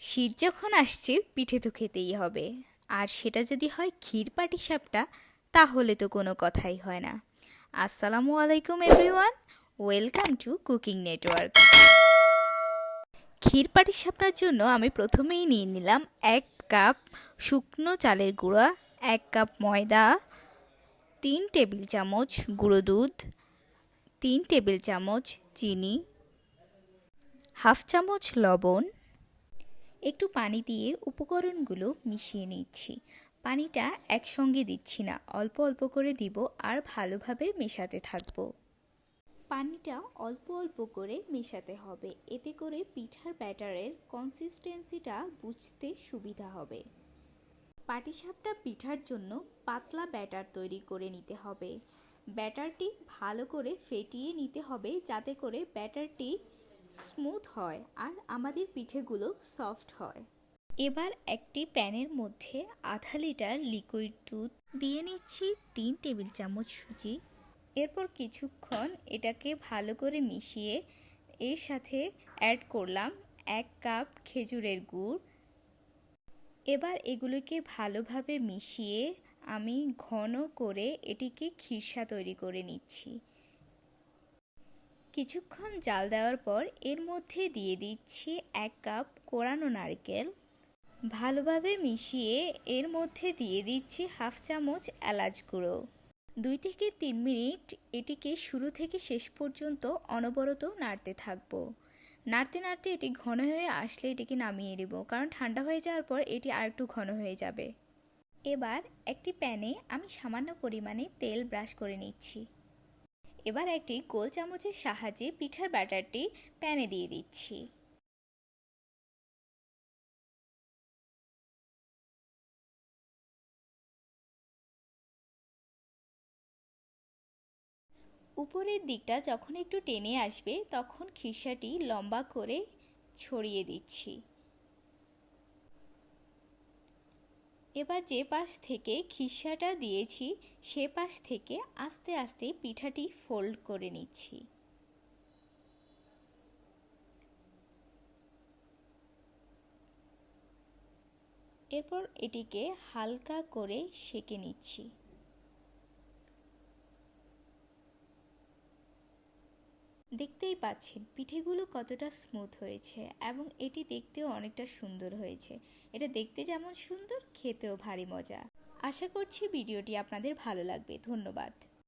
শীত যখন আসছে, পিঠে তো খেতেই হবে। আর সেটা যদি হয় ক্ষীর পাটি সাপটা, তাহলে তো কোনো কথাই হয় না। আসসালামু আলাইকুম everyone, welcome to cooking network. ক্ষীর পাটি সাপটার জন্য আমি প্রথমেই নিয়ে নিলাম এক কাপ শুকনো চালের গুঁড়া, এক কাপ ময়দা, তিন টেবিল চামচ গুঁড়ো দুধ, তিন টেবিল চামচ চিনি, হাফ চামচ লবণ একটু পানি দিয়ে উপকরণগুলো মিশিয়ে নিচ্ছি। পানিটা একসঙ্গে দিচ্ছি না, অল্প অল্প করে দিব আর ভালোভাবে মেশাতে থাকব। পানিটা অল্প অল্প করে মেশাতে হবে, এতে করে পিঠার ব্যাটারের কনসিস্টেন্সিটা বুঝতে সুবিধা হবে। পাটিসাপটা পিঠার জন্য পাতলা ব্যাটার তৈরি করে নিতে হবে। ব্যাটারটি ভালো করে ফেটিয়ে নিতে হবে, যাতে করে ব্যাটারটি স্মুথ হয় আর আমাদের পিঠেগুলো সফট হয়। এবার একটি প্যানের মধ্যে আধা লিটার লিকুইড দুধ দিয়ে নিচ্ছি তিন টেবিল চামচ সুজি। এরপর কিছুক্ষণ এটাকে ভালো করে মিশিয়ে এর সাথে অ্যাড করলাম এক কাপ খেজুরের গুড়। এবার এগুলোকে ভালোভাবে মিশিয়ে আমি ঘন করে এটিকে খিরসা তৈরি করে নিচ্ছি। কিছুক্ষণ জাল দেওয়ার পর এর মধ্যে দিয়ে দিচ্ছি এক কাপ কোরানো নারকেল। ভালোভাবে মিশিয়ে এর মধ্যে দিয়ে দিচ্ছি হাফ চামচ এলাচ গুঁড়ো। দুই থেকে তিন মিনিট এটিকে শুরু থেকে শেষ পর্যন্ত অনবরত নাড়তে থাকব। নাড়তে নাড়তে এটি ঘন হয়ে আসলে এটিকে নামিয়ে দেব কারণ ঠান্ডা হয়ে যাওয়ার পর এটি আরেকটু ঘন হয়ে যাবে। এবার একটি প্যানে আমি সামান্য পরিমাণে তেল ব্রাশ করে নিচ্ছি। এবার একটি গোল চামচের সাহায্যে পিঠার ব্যাটারটি প্যানে দিয়ে দিচ্ছি। উপরের দিকটা যখন একটু টেনে আসবে, তখন খিরসাটি লম্বা করে ছড়িয়ে দিচ্ছি। এবার যে পাশ থেকে খিসাটা দিয়েছি, সে পাশ থেকে আস্তে আস্তে পিঠাটি ফোল্ড করে নিচ্ছি। এরপর এটিকে হালকা করে সেঁকে নিচ্ছি। দেখতেই পাচ্ছেন, পিঠেগুলো কতটা স্মুথ হয়েছে এবং এটি দেখতেও অনেকটা সুন্দর হয়েছে। এটা দেখতে যেমন সুন্দর, খেতেও ভারী মজা। আশা করছি ভিডিওটি আপনাদের ভালো লাগবে। ধন্যবাদ।